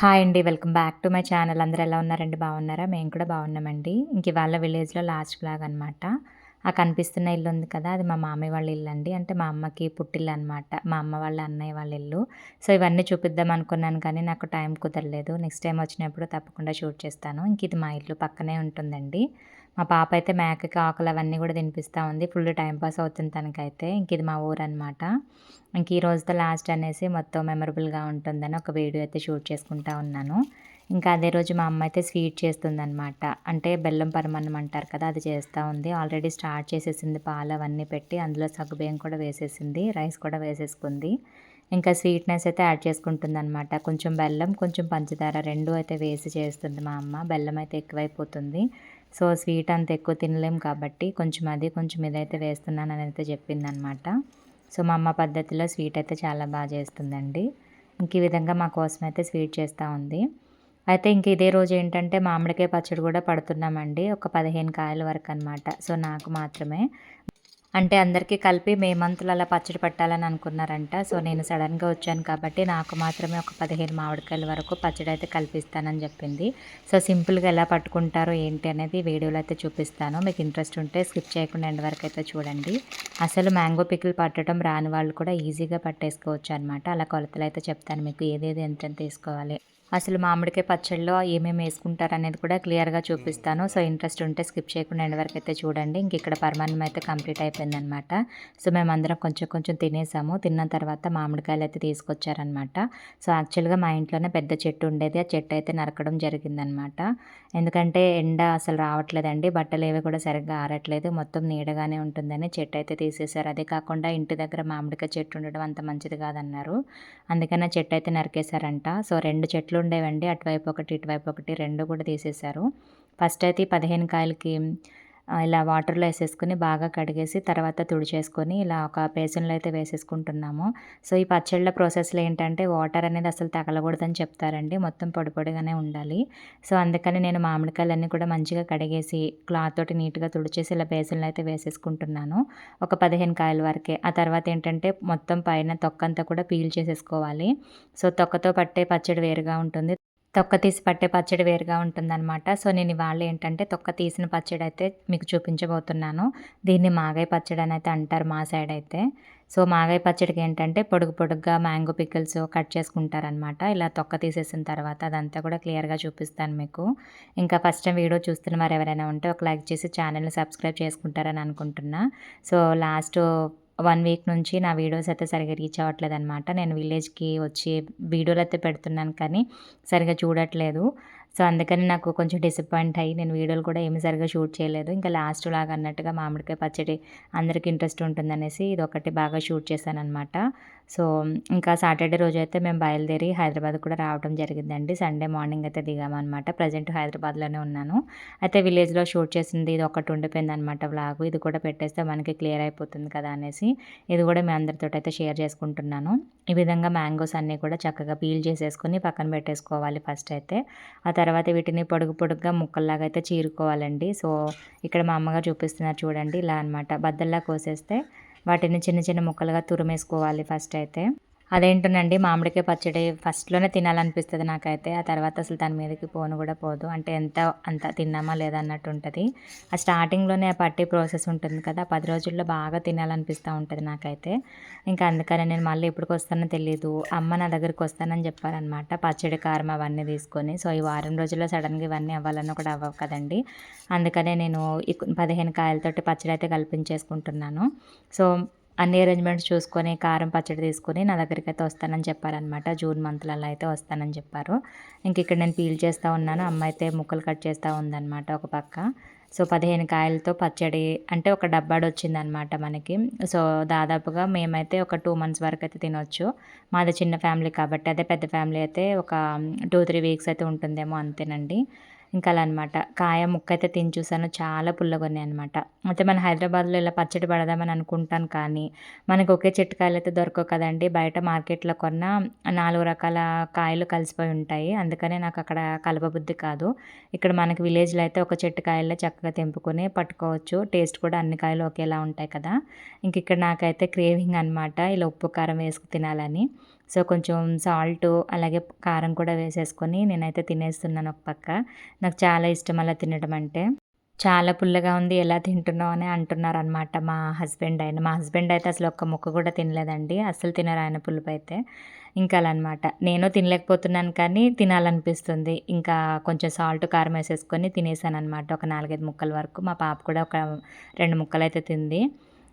Hi అండి welcome back to my channel. అందరూ ఎలా ఉన్నారండి? బాగున్నారా? మేము కూడా బాగున్నామండి. ఇంక ఇవాళ విలేజ్లో లాస్ట్ బ్లాగ్ అనమాట ఆ కనిపిస్తున్న ఇల్లు ఉంది కదా అది మా మామయ్య వాళ్ళ ఇల్లు అండి. అంటే మా అమ్మకి పుట్టిల్లు అనమాట మా అమ్మ వాళ్ళ అన్నయ్య వాళ్ళ ఇల్లు. సో ఇవన్నీ చూపిద్దాం అనుకున్నాను కానీ నాకు టైం కుదరలేదు. నెక్స్ట్ టైం వచ్చినప్పుడు తప్పకుండా షూట్ చేస్తాను. ఇంక ఇది మా ఇల్లు పక్కనే ఉంటుందండి. మా పాప అయితే మేకకి ఆకులు అవన్నీ కూడా తినిపిస్తూ ఉంది. ఫుల్ టైం పాస్ అవుతుంది తనకైతే. ఇంక ఇది మా ఊరు అనమాట ఇంక ఈ రోజుతో లాస్ట్ అనేసి మొత్తం మెమరబుల్గా ఉంటుందని ఒక వీడియో అయితే షూట్ చేసుకుంటా ఉన్నాను. ఇంకా అదే రోజు మా అమ్మ అయితే స్వీట్ చేస్తుందన్నమాట. అంటే బెల్లం పరమాన్నం అంటారు కదా అది చేస్తూ ఉంది. ఆల్రెడీ స్టార్ట్ చేసేసింది పాలు అవన్నీ పెట్టి అందులో సగ్గుబియ్యం కూడా వేసేసింది. రైస్ కూడా వేసేసుకుంది. ఇంకా స్వీట్నెస్ అయితే యాడ్ చేసుకుంటుంది అనమాట కొంచెం బెల్లం కొంచెం పంచదార రెండు అయితే వేసి చేస్తుంది మా అమ్మ. బెల్లం అయితే ఎక్కువైపోతుంది. సో స్వీట్ అంత ఎక్కువ తినలేం కాబట్టి కొంచెం అది కొంచెం ఇదైతే వేస్తున్నాను అని అయితే చెప్పింది అనమాట సో మా అమ్మ పద్ధతిలో స్వీట్ అయితే చాలా బాగా చేస్తుందండి. ఇంక ఈ విధంగా మా కోసం అయితే స్వీట్ చేస్తూ ఉంది. అయితే ఇంక ఇదే రోజు ఏంటంటే మామిడికాయ పచ్చడి కూడా పడుతున్నామండి. ఒక పదిహేను కాయల వరకు అనమాట సో నాకు మాత్రమే అంటే అందరికీ కలిపి మే మంత్లో అలా పచ్చడి పట్టాలని అనుకున్నారంట. సో నేను సడన్గా వచ్చాను కాబట్టి నాకు మాత్రమే ఒక పదిహేను మామిడికాయల వరకు పచ్చడి అయితే కల్పిస్తానని చెప్పింది. సో సింపుల్గా ఎలా పట్టుకుంటారో ఏంటి అనేది వీడియోలో అయితే చూపిస్తాను. మీకు ఇంట్రెస్ట్ ఉంటే స్కిప్ చేయకుండా ఎండ్ వరకు అయితే చూడండి. అసలు మ్యాంగో పికిల్ పట్టడం రాని వాళ్ళు కూడా ఈజీగా పట్టేసుకోవచ్చు అనమాట అలా కొలతలు అయితే చెప్తాను మీకు ఏదేది ఎంత తీసుకోవాలి. అసలు మామిడికాయ పచ్చళ్ళలో ఏమేమి వేసుకుంటారు అనేది కూడా క్లియర్గా చూపిస్తాను. సో ఇంట్రెస్ట్ ఉంటే స్కిప్ చేయకుండా ఎండ్ వరకు అయితే చూడండి. ఇంక ఇక్కడ పరమాన్నం అయితే కంప్లీట్ అయిపోయిందనమాట. సో మేమందరం కొంచెం కొంచెం తినేసాము. తిన్న తర్వాత మామిడికాయలు అయితే తీసుకొచ్చారనమాట. సో యాక్చువల్గా మా ఇంట్లోనే పెద్ద చెట్టు ఉండేది. ఆ చెట్టు అయితే నరకడం జరిగిందనమాట. ఎందుకంటే ఎండ అసలు రావట్లేదండి. బట్టలు ఏవి కూడా సరిగ్గా ఆరట్లేదు. మొత్తం నీడగానే ఉంటుందని చెట్టు అయితే తీసేశారు. అదే కాకుండా ఇంటి దగ్గర మామిడికాయ చెట్టు ఉండడం అంత మంచిది కాదన్నారు. అందుకనే చెట్టు అయితే నరికేశారంట. సో రెండు చెట్లు చెట్లు ఉండేవండి అటువైపు ఒకటి ఇటువైపు ఒకటి రెండు కూడా తీసేశారు. ఫస్ట్ అయితే పదిహేను కాయలకి ఇలా వాటర్లో వేసేసుకుని బాగా కడిగేసి తర్వాత తుడిచేసుకొని ఇలా ఒక బేసన్లో అయితే వేసేసుకుంటున్నాము. సో ఈ పచ్చళ్ళ ప్రాసెస్లో ఏంటంటే వాటర్ అనేది అసలు తగలకూడదని చెప్తారండి. మొత్తం పొడి పొడిగానే ఉండాలి. సో అందుకని నేను మామిడికాయలన్నీ కూడా మంచిగా కడిగేసి క్లాత్ తోటి నీట్గా తుడిచేసి ఇలా బేసన్లో అయితే వేసేసుకుంటున్నాను. ఒక పదిహేను కాయల వరకే. ఆ తర్వాత ఏంటంటే మొత్తం పైన తొక్కంతా కూడా పీల్ చేసేసుకోవాలి. సో తొక్కతో పట్టే పచ్చడి వేరుగా ఉంటుంది. తొక్క తీసి పట్టే పచ్చడి వేరుగా ఉంటుందన్నమాట. సో నేను ఇవాళ ఏంటంటే తొక్క తీసిన పచ్చడి అయితే మీకు చూపించబోతున్నాను. దీన్ని మాగాయ పచ్చడి అని అయితే అంటారు మా సైడ్ అయితే. సో మాగాయ పచ్చడికి ఏంటంటే పొడుగు పొడుగ్గా మ్యాంగో పికిల్స్ కట్ చేసుకుంటారనమాట ఇలా తొక్క తీసేసిన తర్వాత అదంతా కూడా క్లియర్గా చూపిస్తాను మీకు. ఇంకా ఫస్ట్ టైం వీడియో చూస్తున్న వారు ఎవరైనా ఉంటే ఒక లైక్ చేసి ఛానల్ని సబ్స్క్రైబ్ చేసుకుంటారని అనుకుంటున్నా. సో లాస్ట్ వన్ వీక్ నుంచి నా వీడియోస్ అయితే సరిగా రీచ్ అవ్వట్లేదు అనమాట నేను విలేజ్కి వచ్చి వీడియోలు అయితే పెడుతున్నాను కానీ సరిగా చూడట్లేదు. సో అందుకని నాకు కొంచెం డిసప్పాయింట్ అయ్యి నేను వీడియోలు కూడా ఏమి సరిగా షూట్ చేయలేదు. ఇంకా లాస్ట్ లాగా అన్నట్టుగా మామిడికాయ పచ్చడి అందరికి ఇంట్రెస్ట్ ఉంటుందనేసి ఇది ఒకటి బాగా షూట్ చేశాను అనమాట సో ఇంకా సాటర్డే రోజు అయితే మేము బయలుదేరి హైదరాబాద్ కూడా రావడం జరిగిందండి. సండే మార్నింగ్ అయితే దిగామన్నమాట. ప్రజెంట్ హైదరాబాద్లోనే ఉన్నాను. అయితే విలేజ్లో షూట్ చేసింది ఇది ఒకటి ఉండిపోయింది అనమాట వ్లాగ్. ఇది కూడా పెట్టేస్తే మనకి క్లియర్ అయిపోతుంది కదా అనేసి ఇది కూడా మీ అందరితో అయితే షేర్ చేసుకుంటున్నాను. ఈ విధంగా మ్యాంగోస్ అన్నీ కూడా చక్కగా పీల్ చేసేసుకొని పక్కన పెట్టేసుకోవాలి ఫస్ట్ అయితే. ఆ తర్వాత వీటిని పొడుగు పొడుగ్గా ముక్కల్లాగా అయితే చీరుకోవాలండి. సో ఇక్కడ మా అమ్మగారు చూపిస్తున్నారు చూడండి ఇలా అనమాట బద్దల్లా కోసేస్తే వాటిని చిన్న చిన్న ముక్కలుగా తురిమేసుకోవాలి ఫస్ట్ అయితే. అదేంటోనండి మామిడికాయ పచ్చడి ఫస్ట్లోనే తినాలనిపిస్తుంది నాకైతే. ఆ తర్వాత అసలు దాని మీదకి పోను కూడా పోదు. అంటే ఎంత అంత తిన్నామా లేదా అన్నట్టు ఉంటుంది. ఆ స్టార్టింగ్లోనే ఆ పట్టి ప్రాసెస్ ఉంటుంది కదా పది రోజుల్లో బాగా తినాలనిపిస్తూ ఉంటుంది నాకైతే. ఇంకా అందుకని నేను మళ్ళీ ఎప్పటికి వస్తానో తెలియదు అమ్మ నా దగ్గరికి వస్తానని చెప్పారనమాట. పచ్చడి కారం అవన్నీ తీసుకొని. సో ఈ వారం రోజుల్లో సడన్గా ఇవన్నీ అవ్వాలని కూడా అవ్వవు కదండి. అందుకనే నేను పదిహేను కాయలతోటి పచ్చడి అయితే కల్పించేసుకుంటున్నాను. సో అన్ని అరేంజ్మెంట్స్ చూసుకొని కారం పచ్చడి తీసుకొని నా దగ్గరికి అయితే వస్తానని చెప్పారనమాట జూన్ మంత్లలో అయితే వస్తానని చెప్పారు. ఇంక ఇక్కడ నేను పీల్ చేస్తూ ఉన్నాను. అమ్మ అయితే ముక్కలు కట్ చేస్తూ ఉందన్నమాట ఒక పక్క. సో పదిహేను కాయలతో పచ్చడి అంటే ఒక డబ్బాడు వచ్చిందనమాట మనకి. సో దాదాపుగా మేమైతే ఒక టూ మంత్స్ వరకు అయితే తినొచ్చు. మాది చిన్న ఫ్యామిలీ కాబట్టి అదే పెద్ద ఫ్యామిలీ అయితే ఒక టూ త్రీ వీక్స్ అయితే ఉంటుందేమో అంతేనండి. ఇంకా అలా అనమాట కాయ ముక్క అయితే తిని చూసాను చాలా పుల్లగొన్నాయి అనమాట అయితే మన హైదరాబాద్లో ఇలా పచ్చడి పడదామని అనుకుంటాను కానీ మనకు ఒకే చెట్టు కాయలు అయితే దొరకవు కదండి. బయట మార్కెట్లో కొన్న నాలుగు రకాల కాయలు కలిసిపోయి ఉంటాయి. అందుకనే నాకు అక్కడ కలపబుద్ధి కాదు. ఇక్కడ మనకి విలేజ్లో అయితే ఒక చెట్టు కాయల్లో చక్కగా తెంపుకొని పట్టుకోవచ్చు. టేస్ట్ కూడా అన్ని కాయలు ఒకేలా ఉంటాయి కదా. ఇంక ఇక్కడ నాకైతే క్రేవింగ్ అనమాట ఇలా ఉప్పు కారం వేసుకు తినాలని. సో కొంచెం సాల్టు అలాగే కారం కూడా వేసేసుకొని నేనైతే తినేస్తున్నాను ఒక పక్క. నాకు చాలా ఇష్టం అలా తినడం అంటే. చాలా పుల్లగా ఉంది ఎలా తింటున్నావు అని అంటున్నారనమాట మా హస్బెండ్ ఆయన. మా హస్బెండ్ అయితే అసలు ఒక్క ముక్క కూడా తినలేదండి. అసలు తినరు ఆయన పులుపు అయితే. ఇంకా అలా అనమాట నేను తినలేకపోతున్నాను కానీ తినాలనిపిస్తుంది. ఇంకా కొంచెం సాల్ట్ కారం వేసేసుకొని తినేసాను అనమాట ఒక నాలుగైదు ముక్కల వరకు. మా పాప కూడా ఒక రెండు ముక్కలు అయితే తింది.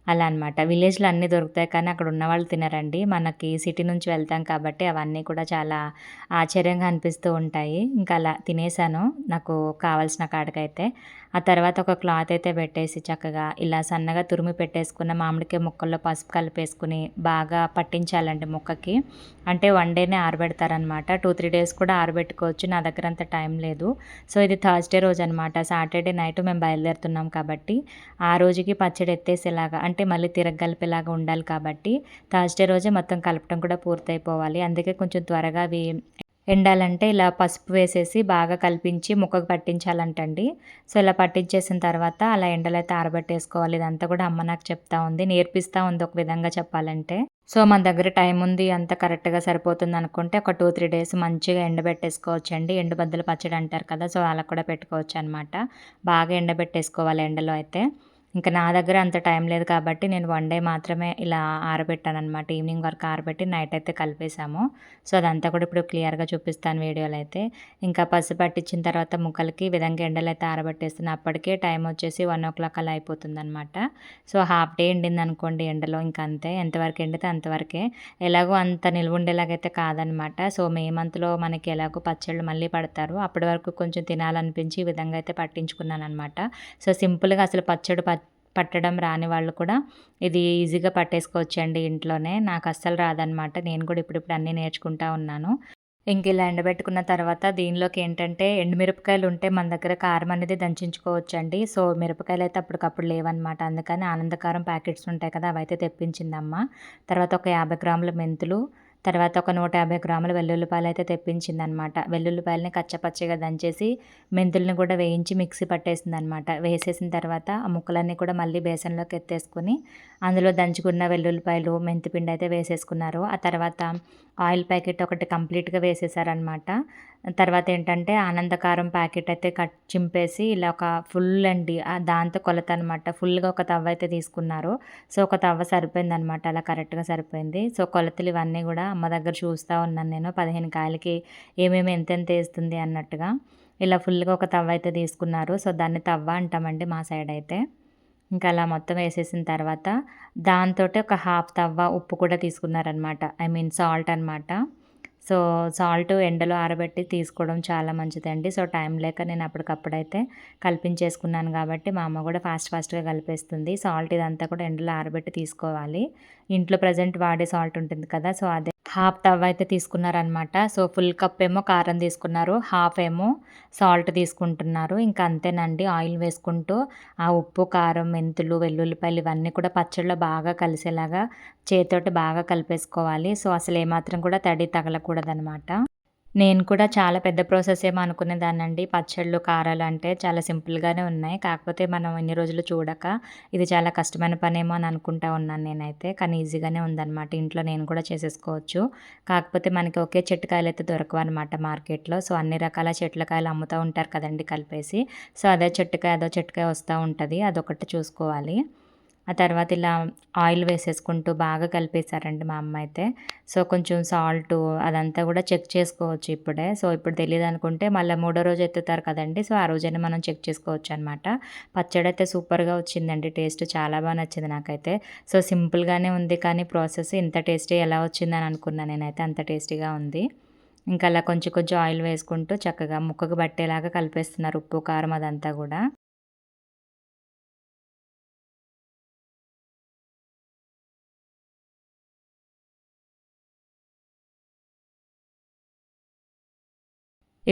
అలా అనమాట విలేజ్లో అన్నీ దొరుకుతాయి కానీ అక్కడ ఉన్న వాళ్ళు తినరండి. మనకి సిటీ నుంచి వెళ్తాం కాబట్టి అవన్నీ కూడా చాలా ఆశ్చర్యంగా అనిపిస్తూ ఉంటాయి. ఇంకా అలా తినేసాను. నాకు కావాల్సిన కాడికైతే. ఆ తర్వాత ఒక క్లాత్ అయితే పెట్టేసి చక్కగా ఇలా సన్నగా తురిమి పెట్టేసుకున్న మామిడికాయ ముక్కల్లో పసుపు కలిపేసుకుని బాగా పట్టించాలండి ముక్కకి. అంటే వన్ డేనే ఆరబెడతారనమాట టూ త్రీ డేస్ కూడా ఆరబెట్టుకోవచ్చు. నా దగ్గర అంత టైం లేదు. సో ఇది థర్స్డే రోజు అనమాట సాటర్డే నైట్ మేము బయలుదేరుతున్నాం కాబట్టి ఆ రోజుకి పచ్చడి ఎత్తేసేలాగా అంటే మళ్ళీ తిరగలిపేలాగా ఉండాలి కాబట్టి థర్స్డే రోజే మొత్తం కలపడం కూడా పూర్తయిపోవాలి. అందుకే కొంచెం త్వరగా అవి ఎండాలంటే ఇలా పసుపు వేసేసి బాగా కలిపించి ముక్కకు పట్టించాలంటండి. సో ఇలా పట్టించేసిన తర్వాత అలా ఎండలో అయితే ఆరబెట్టేసుకోవాలి. ఇదంతా కూడా అమ్మ నాకు చెప్తా ఉంది. నేర్పిస్తూ ఉంది ఒక విధంగా చెప్పాలంటే. సో మన దగ్గర టైం ఉంది అంత కరెక్ట్గా సరిపోతుంది అనుకుంటే ఒక టూ త్రీ డేస్ మంచిగా ఎండబెట్టేసుకోవచ్చండి. ఎండుబద్దలు పచ్చడి అంటారు కదా సో అలా కూడా పెట్టుకోవచ్చు అనమాట బాగా ఎండబెట్టేసుకోవాలి ఎండలో అయితే. ఇంకా నా దగ్గర అంత టైం లేదు కాబట్టి నేను వన్ డే మాత్రమే ఇలా ఆరబెట్టాను అనమాట ఈవినింగ్ వరకు ఆరబెట్టి నైట్ అయితే కలిపేసాము సో అదంతా కూడా ఇప్పుడు క్లియర్గా చూపిస్తాను వీడియోలో అయితే. ఇంకా పసుపు పట్టించిన తర్వాత ముక్కలకి విధంగా ఎండలు అయితే ఆరబెట్టేస్తున్నా. అప్పటికే టైం వచ్చేసి వన్ ఓ క్లాక్ అలా అయిపోతుంది అనమాట సో హాఫ్ డే ఎండింది అనుకోండి ఎండలో ఇంకా అంతే. ఎంతవరకు ఎండితే అంతవరకే. ఎలాగో అంత నిల్వ ఉండేలాగైతే కాదనమాట సో మే మంత్లో మనకి ఎలాగో పచ్చళ్ళు మళ్ళీ పడతారు. అప్పటి వరకు కొంచెం తినాలనిపించి ఈ విధంగా అయితే పట్టించుకున్నాను అనమాట సో సింపుల్గా అసలు పచ్చడి పట్టడం రాని వాళ్ళు కూడా ఇది ఈజీగా పట్టేసుకోవచ్చండి ఇంట్లోనే. నాకు అస్సలు రాదనమాట నేను కూడా ఇప్పుడిప్పుడు అన్నీ నేర్చుకుంటా ఉన్నాను. ఇంక ఇలా ఎండబెట్టుకున్న తర్వాత దీనిలోకి ఏంటంటే ఎండుమిరపకాయలు ఉంటే మన దగ్గర కారం అనేది దంచుకోవచ్చు అండి సో మిరపకాయలు అయితే అప్పటికప్పుడు లేవన్నమాట. అందుకని ఆనందకారం ప్యాకెట్స్ ఉంటాయి కదా అవైతే తెప్పించిందమ్మ తర్వాత ఒక యాభై గ్రాముల మెంతులు తర్వాత ఒక నూట యాభై గ్రాముల వెల్లుల్లిపాయలు అయితే తెప్పించిందనమాట. వెల్లుల్లిపాయలని కచ్చపచ్చగా దంచేసి మెంతుల్ని కూడా వేయించి మిక్సీ పట్టేసింది అనమాట వేసేసిన తర్వాత ఆ ముక్కలన్నీ కూడా మళ్ళీ బేసన్లోకి ఎత్తేసుకుని అందులో దంచుకున్న వెల్లుల్లిపాయలు మెంతిపిండి అయితే వేసేసుకున్నారు. ఆ తర్వాత ఆయిల్ ప్యాకెట్ ఒకటి కంప్లీట్గా వేసేసారనమాట తర్వాత ఏంటంటే ఆనందకారం ప్యాకెట్ అయితే కట్ చింపేసి ఇలా ఒక ఫుల్ అండి దాంతో కొలత అనమాట ఫుల్గా ఒక తవ్వ అయితే తీసుకున్నారు. సో ఒక తవ్వ సరిపోయింది అనమాట అలా కరెక్ట్గా సరిపోయింది. సో కొలతలు ఇవన్నీ కూడా అమ్మ దగ్గర చూస్తూ ఉన్నాను నేను. పదిహేను కాయలకి ఏమేమి ఎంతెంత వేస్తుంది అన్నట్టుగా. ఇలా ఫుల్గా ఒక తవ్వ అయితే తీసుకున్నారు. సో దాన్ని తవ్వ అంటామండి మా సైడ్ అయితే. ఇంకా అలా మొత్తం వేసేసిన తర్వాత దాంతో ఒక హాఫ్ తవ్వ ఉప్పు కూడా తీసుకున్నారనమాట ఐ మీన్ సాల్ట్ అనమాట సో సాల్ట్ ఎండలో ఆరబెట్టి తీసుకోవడం చాలా మంచిదండి. సో టైం లేక నేను అప్పటికప్పుడైతే కల్పించేసుకున్నాను కాబట్టి మా అమ్మ కూడా ఫాస్ట్ ఫాస్ట్గా కలిపేస్తుంది. సాల్ట్ ఇదంతా కూడా ఎండలో ఆరబెట్టి తీసుకోవాలి. ఇంట్లో ప్రజెంట్ వాడే సాల్ట్ ఉంటుంది కదా సో అదే హాఫ్ తవ్వ అయితే తీసుకున్నారనమాట సో ఫుల్ కప్ ఏమో కారం తీసుకున్నారు హాఫ్ ఏమో సాల్ట్ తీసుకుంటున్నారు. ఇంకా అంతేనండి ఆయిల్ వేసుకుంటూ ఆ ఉప్పు కారం మెంతులు వెల్లుల్లిపాయలు ఇవన్నీ కూడా పచ్చడిలో బాగా కలిసేలాగా చేతితోటి బాగా కలిపేసుకోవాలి. సో అసలు ఏమాత్రం కూడా తడి తగలకూడదనమాట నేను కూడా చాలా పెద్ద ప్రాసెస్ ఏమో అనుకునేదాన్నండి పచ్చళ్ళు కారాలు అంటే చాలా సింపుల్గానే ఉన్నాయి. కాకపోతే మనం ఇన్ని రోజులు చూడక ఇది చాలా కష్టమైన పనేమో అని అనుకుంటా ఉన్నాను నేనైతే. కానీ ఈజీగానే ఉందన్నమాట. ఇంట్లో నేను కూడా చేసేసుకోవచ్చు. కాకపోతే మనకి ఒకే చెట్టుకాయలు అయితే దొరకవు అనమాట మార్కెట్లో. సో అన్ని రకాల చెట్ల కాయలు అమ్ముతూ ఉంటారు కదండి కలిపేసి. సో అదే చెట్టుకాయ అదో చెట్టుకాయ వస్తూ ఉంటుంది. అదొకటి చూసుకోవాలి. ఆ తర్వాత ఇలా ఆయిల్ వేసేసుకుంటూ బాగా కలిపేశారండి మా అమ్మ అయితే. సో కొంచెం సాల్ట్ అదంతా కూడా చెక్ చేసుకోవచ్చు ఇప్పుడే. సో ఇప్పుడు తెలియదు అనుకుంటే మళ్ళీ మూడో రోజు ఎత్తుతారు కదండి. సో ఆ రోజైనా మనం చెక్ చేసుకోవచ్చు అనమాట పచ్చడి అయితే సూపర్గా వచ్చిందండి. టేస్ట్ చాలా బాగా నచ్చింది నాకైతే. సో సింపుల్గానే ఉంది కానీ ప్రాసెస్ ఇంత టేస్టీ ఎలా వచ్చిందని అనుకున్నాను నేనైతే. అంత టేస్టీగా ఉంది. ఇంకా అలా కొంచెం కొంచెం ఆయిల్ వేసుకుంటూ చక్కగా ముక్కకు పట్టేలాగా కలిపేస్తున్నారు. ఉప్పు కారం అదంతా కూడా.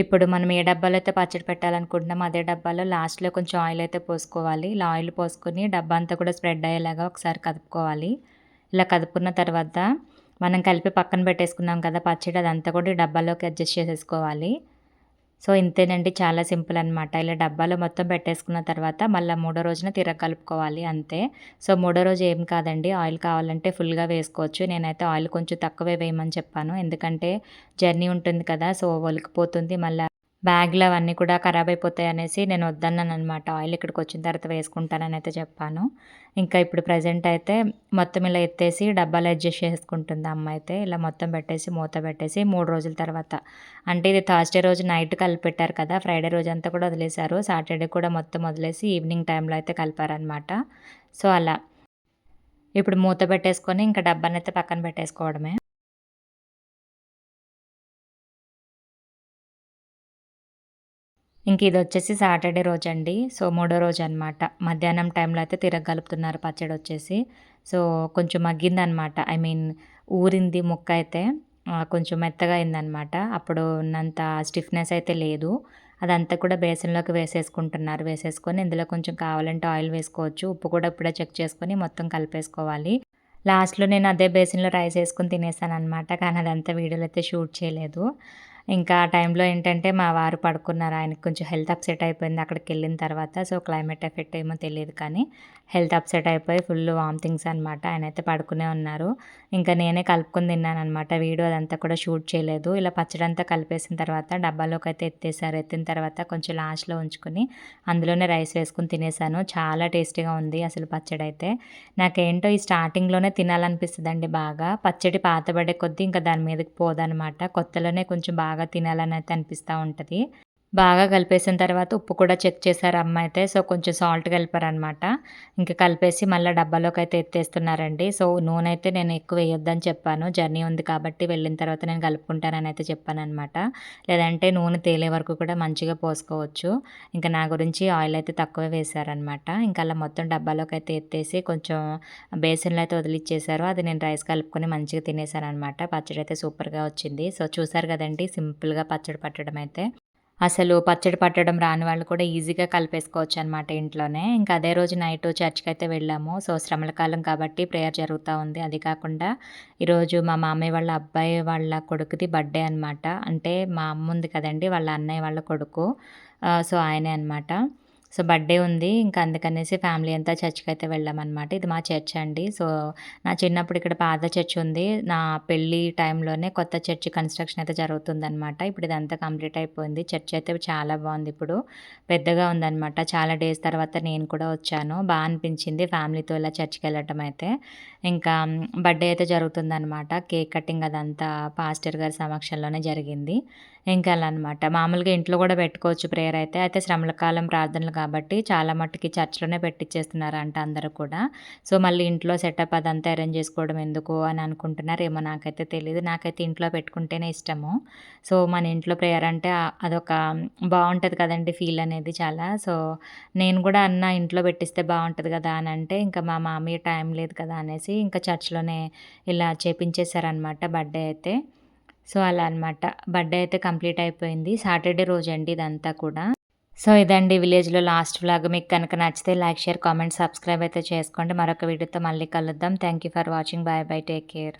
ఇప్పుడు మనం ఏ డబ్బాలో అయితే పచ్చడి పెట్టాలనుకుంటున్నామో అదే డబ్బాలో లాస్ట్లో కొంచెం ఆయిల్ అయితే పోసుకోవాలి. ఇలా ఆయిల్ పోసుకొని డబ్బా అంతా కూడా స్ప్రెడ్ అయ్యేలాగా ఒకసారి కదుపుకోవాలి. ఇలా కదుపుకున్న తర్వాత మనం కలిపి పక్కన పెట్టేసుకున్నాం కదా పచ్చడి అదంతా కూడా డబ్బాలోకి అడ్జస్ట్ చేసేసుకోవాలి. సో ఇంతేనండి చాలా సింపుల్ అనమాట ఇలా డబ్బాలో మొత్తం పెట్టేసుకున్న తర్వాత మళ్ళీ మూడో రోజున తిరగ కలుపుకోవాలి అంతే. సో మూడో రోజు ఏం కాదండి ఆయిల్ కావాలంటే ఫుల్గా వేసుకోవచ్చు. నేనైతే ఆయిల్ కొంచెం తక్కువే వేయమని చెప్పాను. ఎందుకంటే జర్నీ ఉంటుంది కదా సో ఒలికిపోతుంది మళ్ళీ బ్యాగ్‌లు అవన్నీ కూడా ఖరాబ్ అయిపోతాయి అనేసి నేను వద్దన్నాననమాట. ఆయిల్ ఇక్కడికి వచ్చిన తర్వాత వేసుకుంటానని అయితే చెప్పాను. ఇంకా ఇప్పుడు ప్రజెంట్ అయితే మొత్తం ఇలా ఎత్తేసి డబ్బాలో అడ్జస్ట్ చేసుకుంటుంది అమ్మ అయితే. ఇలా మొత్తం పెట్టేసి మూత పెట్టేసి మూడు రోజుల తర్వాత అంటే ఇది థర్స్‌డే రోజు నైట్ కలిపెట్టారు కదా! ఫ్రైడే రోజు అంతా కూడా వదిలేశారు. సాటర్డే కూడా మొత్తం వదిలేసి ఈవినింగ్ టైంలో అయితే కలిపారనమాట. సో, అలా. ఇప్పుడు మూత పెట్టేసుకొని ఇంకా డబ్బానైతే పక్కన పెట్టేసుకోవడమే. ఇంక ఇది వచ్చేసి సాటర్డే రోజు అండి సో, మూడో రోజు అనమాట. మధ్యాహ్నం టైంలో అయితే తిరగలుపుతున్నారు పచ్చడి వచ్చేసి. సో, కొంచెం మగ్గిందనమాట. ఐ మీన్ ఊరింది ముక్క అయితే కొంచెం మెత్తగా అయిందనమాట. అప్పుడు ఉన్నంత స్టిఫ్‌నెస్ అయితే లేదు. అదంతా కూడా బేసన్‌లోకి వేసేసుకుంటున్నారు. వేసేసుకొని ఇందులో కొంచెం కావాలంటే ఆయిల్ వేసుకోవచ్చు. ఉప్పు కూడా ఇప్పుడే చెక్ చేసుకొని మొత్తం కలిపేసుకోవాలి. లాస్ట్‌లో నేను అదే బేసిన్‌లో రైస్ వేసుకొని తినేసాననమాట. కానీ అదంతా వీడియోలో అయితే షూట్ చేయలేదు. ఇంకా ఆ టైంలో ఏంటంటే మా వారు పడుకున్నారు. ఆయనకి కొంచెం హెల్త్ అప్సెట్ అయిపోయింది అక్కడికి వెళ్ళిన తర్వాత. సో, క్లైమేట్ ఎఫెక్ట్ ఏమో తెలియదు కానీ హెల్త్ అప్సెట్ అయిపోయి ఫుల్ వామిటింగ్స్ అనమాట. ఆయన అయితే పడుకునే ఉన్నారు. ఇంకా నేనే కలుపుకొని తిన్నానమాట వీడియో అదంతా కూడా షూట్ చేయలేదు. ఇలా పచ్చడి అంతా కలిపేసిన తర్వాత డబ్బాలోకి అయితే ఎత్తేసారు. ఎత్తిన తర్వాత కొంచెం లాస్ట్‌లో ఉంచుకొని అందులోనే రైస్ వేసుకొని తినేసాను. చాలా టేస్టీగా ఉంది అసలు పచ్చడి అయితే నాకేంటో ఈ స్టార్టింగ్‌లోనే తినాలనిపిస్తుందండి బాగా. పచ్చడి పాతబడే కొద్దీ ఇంకా దాని మీదకి పోదనమాట. కొత్తలోనే కొంచెం బాగా బాగా తినాలని అయితే అనిపిస్తూ ఉంటుంది బాగా కలిపేసిన తర్వాత ఉప్పు కూడా చెక్ చేశారు అమ్మ అయితే సో కొంచెం సాల్ట్ కలిపారనమాట ఇంకా కలిపేసి మళ్ళీ డబ్బాలోకి అయితే ఎత్తేస్తున్నారండి. సో నూనె అయితే నేను ఎక్కువ వేయొద్దని చెప్పాను. జర్నీ ఉంది కాబట్టి వెళ్ళిన తర్వాత నేను కలుపుకుంటానని అయితే చెప్పానమాట లేదంటే నూనె తేలే వరకు కూడా మంచిగా పోసుకోవచ్చు. ఇంకా నా గురించి ఆయిల్ అయితే తక్కువ వేశారనమాట ఇంకా అలా మొత్తం డబ్బాలోకి అయితే ఎత్తేసి కొంచెం బేసిన్లో అయితే వదిలిచ్చేసారు అది నేను రైస్ కలుపుకొని మంచిగా తినేసాను అనమాట పచ్చడి అయితే సూపర్గా వచ్చింది. సో చూసారు కదండి సింపుల్గా పచ్చడి పట్టడం అయితే అసలు పచ్చడి పట్టడం రాని వాళ్ళు కూడా ఈజీగా కలిపేసుకోవచ్చు అనమాట ఇంట్లోనే. ఇంకా అదే రోజు నైట్ చర్చ్కి అయితే వెళ్ళాము. సో శ్రమల కాలం కాబట్టి ప్రేయర్ జరుగుతూ ఉంది. అది కాకుండా ఈరోజు మా మామయ్య వాళ్ళ అబ్బాయి వాళ్ళ కొడుకుది బర్త్డే అనమాట అంటే మా అమ్మ ఉంది కదండి వాళ్ళ అన్నయ్య వాళ్ళ కొడుకు. సో ఆయనే అనమాట సో బర్త్డే ఉంది. ఇంకా అందుకనేసి ఫ్యామిలీ అంతా చర్చ్కి అయితే వెళ్ళామన్నమాట. ఇది మా చర్చ్ అండి. సో నా చిన్నప్పుడు ఇక్కడ పాత చర్చ్ ఉంది. నా పెళ్ళి టైంలోనే కొత్త చర్చ్ కన్స్ట్రక్షన్ అయితే జరుగుతుందన్నమాట. ఇప్పుడు ఇదంతా కంప్లీట్ అయిపోయింది. చర్చ్ అయితే చాలా బాగుంది ఇప్పుడు. పెద్దగా ఉందన్నమాట. చాలా డేస్ తర్వాత నేను కూడా వచ్చాను. బాగా అనిపించింది ఫ్యామిలీతో ఇలా చర్చ్కి వెళ్ళటం అయితే. ఇంకా బర్త్డే అయితే జరుగుతుందన్నమాట. కేక్ కటింగ్ అదంతా పాస్టర్ గారి సమక్షంలోనే జరిగింది. ఇంకా అలా అనమాట మామూలుగా ఇంట్లో కూడా పెట్టుకోవచ్చు ప్రేయర్ అయితే. అయితే శ్రమల కాలం ప్రార్థనలు కాబట్టి చాలా మట్టుకి చర్చ్లోనే పెట్టించేస్తున్నారంట అందరూ కూడా. సో మళ్ళీ ఇంట్లో సెటప్ అదంతా అరేంజ్ చేసుకోవడం ఎందుకు అని అనుకుంటున్నారు ఏమో నాకైతే తెలియదు నాకైతే ఇంట్లో పెట్టుకుంటేనే ఇష్టము. సో మన ఇంట్లో ప్రేయర్ అంటే అదొక బాగుంటుంది కదండి ఫీల్ అనేది చాలా. సో నేను కూడా అన్న ఇంట్లో పెట్టిస్తే బాగుంటుంది కదా అని అంటే ఇంకా మా మామయ్య టైం లేదు కదా అనేసి ఇంకా చర్చ్లోనే ఇలా చేపించేశారనమాట బర్త్డే అయితే. సో అలా అనమాట బర్త్డే అయితే కంప్లీట్ అయిపోయింది. సాటర్డే రోజు అండి ఇదంతా కూడా. సో ఇదండి విలేజ్లో లాస్ట్ వ్లాగ్. మీకు కనుక నచ్చితే లైక్ షేర్ కామెంట్ సబ్స్క్రైబ్ అయితే చేసుకోండి. మరొక వీడియోతో మళ్ళీ కలుద్దాం. Thank you for watching. Bye bye take care.